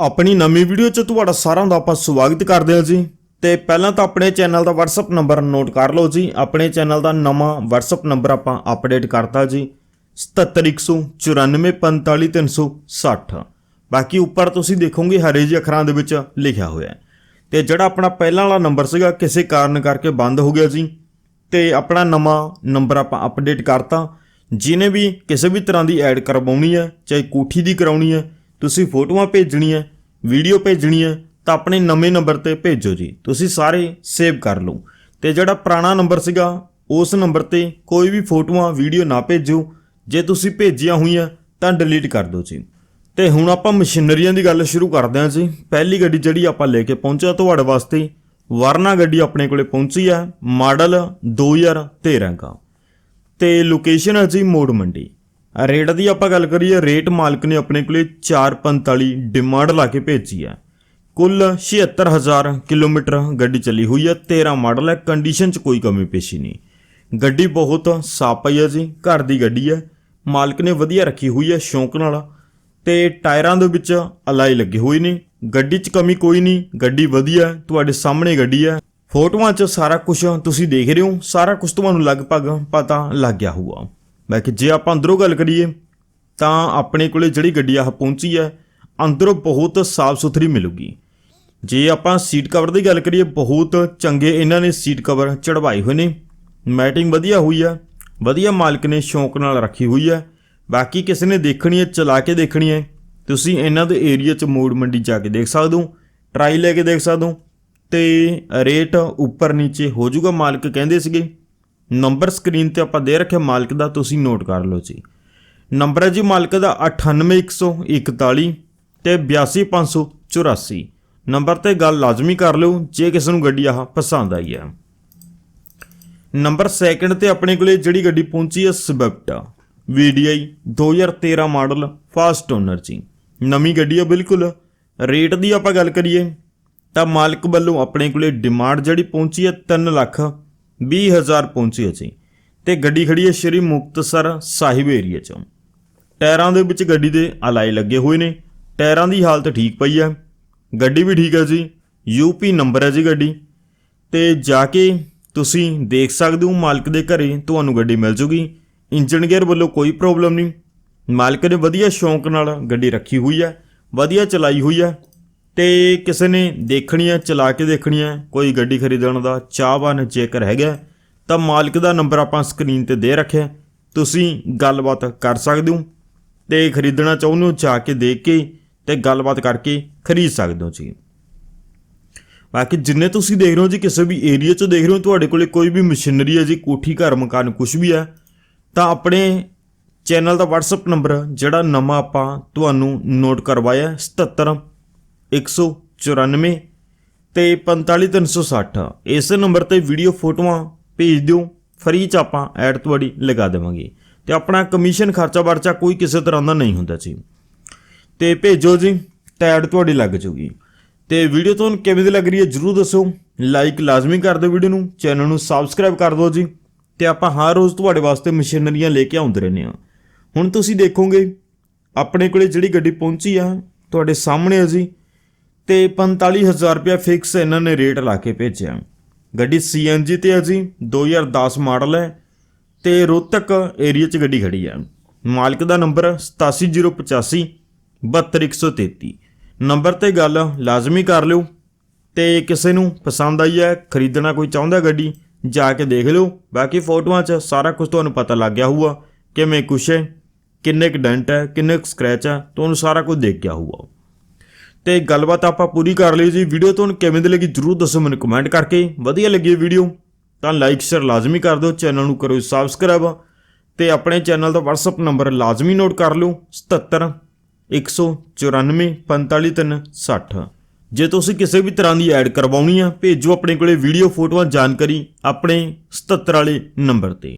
ਆਪਣੀ ਨਵੀਂ ਵੀਡੀਓ 'ਚ ਤੁਹਾਡਾ ਸਾਰਿਆਂ ਦਾ ਆਪਾਂ ਸਵਾਗਤ ਕਰਦੇ ਹਾਂ ਜੀ। ਤੇ ਪਹਿਲਾਂ ਤਾਂ ਆਪਣੇ ਚੈਨਲ ਦਾ WhatsApp ਨੰਬਰ ਨੋਟ ਕਰ ਲਓ ਜੀ। ਆਪਣੇ ਚੈਨਲ ਦਾ ਨਵਾਂ WhatsApp ਨੰਬਰ ਆਪਾਂ ਅਪਡੇਟ ਕਰਤਾ ਜੀ। 7714945360 ਬਾਕੀ ਉੱਪਰ ਤੁਸੀਂ ਦੇਖੋਗੇ ਹਰੇ ਜਿਹੇ ਅੱਖਰਾਂ ਦੇ ਵਿੱਚ ਲਿਖਿਆ ਹੋਇਆ ਹੈ। ਤੇ ਜਿਹੜਾ ਆਪਣਾ ਪਹਿਲਾਂ ਵਾਲਾ ਨੰਬਰ ਸੀਗਾ, ਕਿਸੇ ਕਾਰਨ ਕਰਕੇ ਬੰਦ ਹੋ ਗਿਆ ਜੀ। ਤੇ ਆਪਣਾ ਨਵਾਂ ਨੰਬਰ ਆਪਾਂ ਅਪਡੇਟ ਕਰਤਾ। ਜਿਹਨੇ ਵੀ ਕਿਸੇ ਵੀ ਤਰ੍ਹਾਂ ਦੀ ਐਡ ਕਰਵਾਉਣੀ ਹੈ, ਚਾਹੇ ਕੋਠੀ ਦੀ ਕਰਾਉਣੀ ਹੈ ਤੁਸੀਂ ਫੋਟੋਆਂ ਭੇਜਣੀਆਂ, ਵੀਡੀਓ ਭੇਜਣੀ ਹੈ ਤਾਂ ਆਪਣੇ ਨਵੇਂ ਨੰਬਰ ਤੇ ਭੇਜੋ ਜੀ। ਤੁਸੀਂ ਸਾਰੇ ਸੇਵ ਕਰ ਲਓ। ਤੇ ਜਿਹੜਾ ਪੁਰਾਣਾ ਨੰਬਰ ਸੀਗਾ, ਉਸ ਨੰਬਰ ਤੇ ਕੋਈ ਵੀ ਫੋਟੋਆਂ, ਵੀਡੀਓ ਨਾ ਭੇਜੋ ਜੇ ਤੁਸੀਂ ਭੇਜੀਆਂ ਹੋਈਆਂ, ਤਾਂ ਡਿਲੀਟ ਕਰ ਦਿਓ ਜੀ। ਤੇ ਹੁਣ ਆਪਾਂ ਮਸ਼ੀਨਰੀਆਂ ਦੀ ਗੱਲ ਸ਼ੁਰੂ ਕਰਦੇ ਹਾਂ ਜੀ। ਪਹਿਲੀ ਗੱਡੀ ਜਿਹੜੀ ਆਪਾਂ ਲੈ ਕੇ ਪਹੁੰਚਿਆ ਤੁਹਾਡੇ ਵਾਸਤੇ, ਵਰਨਾ ਗੱਡੀ ਆਪਣੇ ਕੋਲੇ ਪਹੁੰਚੀ ਹੈ ਮਾਡਲ 2013 ਦਾ ਤੇ ਲੋਕੇਸ਼ਨ ਹੈ ਜੀ ਮੋੜ ਮੰਡੀ। ਰੇਟ ਦੀ ਆਪਾਂ ਗੱਲ ਕਰੀਏ, ਰੇਟ ਮਾਲਕ ਨੇ ਆਪਣੇ ਕੋਲੇ 445 ਡਿਮਾਂਡ ਲਾ ਕੇ ਭੇਜੀ ਹੈ। ਕੁੱਲ 76000 ਕਿਲੋਮੀਟਰ ਗੱਡੀ ਚੱਲੀ ਹੋਈ ਹੈ 13 ਮਾਡਲ ਹੈ ਕੰਡੀਸ਼ਨ 'ਚ ਕੋਈ ਕਮੀ ਪੇਸ਼ੀ ਨਹੀਂ। ਗੱਡੀ ਬਹੁਤ ਸਾਫ਼ ਪਈ ਹੈ ਜੀ, ਘਰ ਦੀ ਗੱਡੀ ਹੈ, ਮਾਲਕ ਨੇ ਵਧੀਆ ਰੱਖੀ ਹੋਈ ਹੈ ਸ਼ੌਂਕ ਨਾਲ, ਤੇ ਟਾਇਰਾਂ ਦੇ ਵਿੱਚ ਅਲਾਈ ਲੱਗੇ ਹੋਏ ਨੇ ਗੱਡੀ 'ਚ ਕਮੀ ਕੋਈ ਨਹੀਂ, ਗੱਡੀ ਵਧੀਆ ਤੁਹਾਡੇ ਸਾਹਮਣੇ ਗੱਡੀ ਹੈ। ਫੋਟੋਆਂ 'ਚ ਸਾਰਾ ਕੁਝ ਤੁਸੀਂ ਦੇਖ ਰਹੇ ਹੋ, ਸਾਰਾ ਕੁਝ ਤੁਹਾਨੂੰ ਲਗਭਗ ਪਤਾ ਲੱਗ ਗਿਆ ਹੋਊਗਾ। ਬਾਕੀ ਜੇ ਆਪਾਂ ਅੰਦਰੋਂ ਗੱਲ ਕਰੀਏ, ਤਾਂ ਆਪਣੇ ਕੋਲੇ ਜਿਹੜੀ ਗੱਡੀ ਆਹ ਪਹੁੰਚੀ ਹੈ ਅੰਦਰੋਂ ਬਹੁਤ ਸਾਫ਼ ਸੁਥਰੀ ਮਿਲੂਗੀ। ਜੇ ਆਪਾਂ ਸੀਟ ਕਵਰ ਦੀ ਗੱਲ ਕਰੀਏ, ਬਹੁਤ ਚੰਗੇ ਇਹਨਾਂ ਨੇ ਸੀਟ ਕਵਰ ਚੜਵਾਏ ਹੋਏ ਨੇ। ਮੈਟਿੰਗ ਵਧੀਆ ਹੋਈ ਆ, ਵਧੀਆ ਮਾਲਕ ਨੇ ਸ਼ੌਂਕ ਨਾਲ ਰੱਖੀ ਹੋਈ ਹੈ ਬਾਕੀ ਕਿਸੇ ਨੇ ਦੇਖਣੀ ਹੈ ਚਲਾ ਕੇ ਦੇਖਣੀ ਹੈ ਤੁਸੀਂ ਇਹਨਾਂ ਦੇ ਏਰੀਆ 'ਚ ਮੋੜ ਮੰਡੀ ਜਾ ਕੇ ਦੇਖ ਸਕਦੇ ਹੋ, ਟਰਾਈ ਲੈ ਕੇ ਦੇਖ ਸਕਦੇ ਹੋ, ਤੇ ਰੇਟ ਉੱਪਰ ਨੀਚੇ ਹੋ ਜਾਊਗਾ, ਮਾਲਕ ਕਹਿੰਦੇ ਸੀਗੇ। ਨੰਬਰ ਸਕਰੀਨ ਤੇ ਆਪਾਂ ਦੇ ਰੱਖਿਆ, ਮਾਲਕ ਦਾ ਤੁਸੀਂ ਨੋਟ ਕਰ ਲਓ ਜੀ। ਨੰਬਰ ਹੈ ਜੀ ਮਾਲਕ ਦਾ 98141 ਤੇ 82584 ਨੰਬਰ ਤੇ ਗੱਲ ਲਾਜ਼ਮੀ ਕਰ ਲਿਓ, ਜੇ ਕਿਸੇ ਨੂੰ ਗੱਡੀ ਆਹ ਪਸੰਦ ਆਈ ਹੈ। ਨੰਬਰ ਸੈਕਿੰਡ ਤੇ ਆਪਣੇ ਕੋਲੇ ਜਿਹੜੀ ਗੱਡੀ ਪਹੁੰਚੀ ਹੈ, Swift. VDI 2013 model, first owner ਜੀ। ਨਵੀਂ ਗੱਡੀ ਹੈ ਬਿਲਕੁਲ। ਰੇਟ ਦੀ ਆਪਾਂ ਗੱਲ ਕਰੀਏ, ਤਾਂ ਮਾਲਕ ਵੱਲੋਂ ਆਪਣੇ ਕੋਲੇ ਡਿਮਾਂਡ ਜਿਹੜੀ ਪਹੁੰਚੀ ਹੈ 3 ਲੱਖ 20 ਹਜ਼ਾਰ ਪਹੁੰਚੀ ਹੈ ਜੀ। ਤੇ ਗੱਡੀ ਖੜੀ ਹੈ ਸ਼੍ਰੀ ਮੁਕਤਸਰ ਸਾਹਿਬ ਏਰੀਆ 'ਚ। ਟਾਇਰਾਂ ਦੇ ਵਿੱਚ ਗੱਡੀ ਦੇ ਅਲਾਈ ਲੱਗੇ ਹੋਏ ਨੇ। ਟਾਇਰਾਂ ਦੀ ਹਾਲਤ ਠੀਕ ਪਈ ਹੈ। ਗੱਡੀ ਵੀ ਠੀਕ ਹੈ ਜੀ। ਯੂਪੀ ਨੰਬਰ ਹੈ ਜੀ ਗੱਡੀ। ਤੇ ਜਾ ਕੇ ਤੁਸੀਂ ਦੇਖ ਸਕਦੇ ਹੋ, ਮਾਲਕ ਦੇ ਘਰੇ ਤੁਹਾਨੂੰ ਗੱਡੀ ਮਿਲ ਜੂਗੀ। ਇੰਜਨ ਗੇਅਰ ਵੱਲੋਂ ਕੋਈ ਪ੍ਰੋਬਲਮ ਨਹੀਂ। ਮਾਲਕ ਨੇ ਵਧੀਆ ਸ਼ੌਂਕ ਨਾਲ ਗੱਡੀ ਰੱਖੀ ਹੋਈ ਹੈ। ਵਧੀਆ ਚਲਾਈ ਹੋਈ ਹੈ। ਤੇ ਕਿਸੇ ਨੇ ਦੇਖਣੀ ਹੈ, ਚਲਾ ਕੇ ਦੇਖਣੀ ਹੈ, ਕੋਈ ਗੱਡੀ ਖਰੀਦਣ ਦਾ ਚਾਹਵਾਨ ਜੇਕਰ ਹੈਗਾ ਤਾਂ ਮਾਲਕ ਦਾ ਨੰਬਰ ਆਪਾਂ ਸਕਰੀਨ ਤੇ ਦੇ ਰੱਖਿਆ ਤੁਸੀਂ ਗੱਲਬਾਤ ਕਰ ਸਕਦੇ ਹੋ ਤੇ ਖਰੀਦਣਾ ਚਾਹੁੰਦੇ ਹੋ, ਜਾ ਕੇ ਦੇਖ ਕੇ ਤੇ ਗੱਲਬਾਤ ਕਰਕੇ ਖਰੀਦ ਸਕਦੇ ਹੋ ਜੀ। ਬਾਕੀ ਜਿੰਨੇ ਤੁਸੀਂ ਦੇਖ ਰਹੇ ਹੋ ਜੀ, ਕਿਸੇ ਵੀ ਏਰੀਆ 'ਚ ਦੇਖ ਰਹੇ ਹੋ, ਤੁਹਾਡੇ ਕੋਲੇ ਕੋਈ ਵੀ ਮਸ਼ੀਨਰੀ ਹੈ ਜੀ, ਕੋਠੀ, ਘਰ, ਮਕਾਨ ਕੁਝ ਵੀ ਹੈ, ਤਾਂ ਆਪਣੇ ਚੈਨਲ ਦਾ WhatsApp ਨੰਬਰ, ਜਿਹੜਾ ਨਵਾਂ ਆਪਾਂ ਤੁਹਾਨੂੰ ਨੋਟ ਕਰਵਾਇਆ 77 194 ਤੇ 45360 ਇਸ ਨੰਬਰ ਤੇ ਵੀਡੀਓ ਫੋਟੋਆਂ ਭੇਜ ਦਿਓ। ਫਰੀ ਚ ਆਪਾਂ ਐਡ ਤੁਹਾਡੀ ਲਗਾ ਦੇਵਾਂਗੇ। ਤੇ ਆਪਣਾ ਕਮਿਸ਼ਨ ਖਰਚਾ ਵਰਚਾ ਕੋਈ ਕਿਸੇ ਤਰ੍ਹਾਂ ਦਾ ਨਹੀਂ ਹੁੰਦਾ ਜੀ ਤੇ ਭੇਜੋ ਜੀ ਤਾਂ ਐਡ ਤੁਹਾਡੀ ਲੱਗ ਜੂਗੀ। ਤੇ ਵੀਡੀਓ ਤੁਹਾਨੂੰ ਕਿਵੇਂ ਦੀ ਲੱਗ ਰਹੀ ਹੈ ਜਰੂਰ ਦੱਸੋ। ਲਾਈਕ ਲਾਜ਼ਮੀ ਕਰ ਦਿਓ ਵੀਡੀਓ ਨੂੰ। ਚੈਨਲ ਨੂੰ ਸਬਸਕ੍ਰਾਈਬ ਕਰ ਦਿਓ ਜੀ। ਤੇ ਆਪਾਂ ਹਰ ਰੋਜ਼ ਤੁਹਾਡੇ ਵਾਸਤੇ ਮਸ਼ੀਨਰੀਆਂ ਲੈ ਕੇ ਆਉਂਦੇ ਰਹਿੰਦੇ ਹਾਂ। ਹੁਣ ਤੁਸੀਂ ਦੇਖੋਗੇ, ਆਪਣੇ ਕੋਲੇ ਜਿਹੜੀ ਗੱਡੀ ਪਹੁੰਚੀ ਆ, ਤੁਹਾਡੇ ਸਾਹਮਣੇ ਆ ਜੀ। ਤੇ 45000 ਰੁਪਇਆ ਫਿਕਸ ਇਹਨਾਂ ਨੇ ਰੇਟ ਲਾ ਕੇ ਭੇਜਿਆ। ਗੱਡੀ CNG ਤੇ ਆ ਜੀ 2010 ਮਾਡਲ ਹੈ ਤੇ ਰੋਹਤਕ ਏਰੀਆ 'ਚ ਗੱਡੀ ਖੜੀ ਹੈ ਮਾਲਕ ਦਾ ਨੰਬਰ 87085 72133 ਨੰਬਰ ਤੇ ਗੱਲ ਲਾਜ਼ਮੀ ਕਰ ਲਿਓ ਤੇ ਕਿਸੇ ਨੂੰ ਪਸੰਦ ਆਈ ਹੈ, ਖਰੀਦਣਾ ਕੋਈ ਚਾਹੁੰਦਾ ਗੱਡੀ, ਜਾ ਕੇ ਦੇਖ ਲਿਓ। ਬਾਕੀ ਫੋਟੋਆਂ 'ਚ ਸਾਰਾ ਕੁਝ ਤੁਹਾਨੂੰ ਪਤਾ ਲੱਗ ਗਿਆ ਹੋਊਗਾ, ਕਿਵੇਂ ਕੁਛ ਹੈ, ਕਿੰਨੇ ਕੁ ਡੈਂਟ ਹੈ, ਕਿੰਨੇ ਕੁ ਸਕ੍ਰੈਚ ਹੈ, ਤੁਹਾਨੂੰ ਸਾਰਾ ਕੁਝ ਦੇਖ ਗਿਆ ਹੋਊਗਾ। ਤੇ ਗੱਲਬਾਤ ਆਪਾਂ ਪੂਰੀ ਕਰ ਲਈ ਜੀ ਵੀਡੀਓ ਤੁਹਾਨੂੰ ਕਿਵੇਂ ਦੀ ਲੱਗੀ ਜਰੂਰ ਦੱਸੋ ਮੈਨੂੰ ਕਮੈਂਟ ਕਰਕੇ। ਵਧੀਆ ਲੱਗੀ ਵੀਡੀਓ, ਤਾਂ ਲਾਈਕ ਸ਼ੇਅਰ ਲਾਜ਼ਮੀ ਕਰ ਦਿਓ। ਚੈਨਲ ਨੂੰ ਕਰੋ ਸਬਸਕ੍ਰਾਈਬ ਤੇ ਆਪਣੇ ਚੈਨਲ ਦਾ WhatsApp ਨੰਬਰ ਲਾਜ਼ਮੀ ਨੋਟ ਕਰ ਲਿਓ। 77 194 45360 ਜੇ ਤੁਸੀਂ ਕਿਸੇ ਵੀ ਤਰ੍ਹਾਂ ਦੀ ਐਡ ਕਰਵਾਉਣੀ ਆ, ਭੇਜੋ ਆਪਣੇ ਕੋਲੇ ਵੀਡੀਓ, ਫੋਟੋਆਂ, ਜਾਣਕਾਰੀ ਆਪਣੇ 77 ਵਾਲੇ ਨੰਬਰ ਤੇ।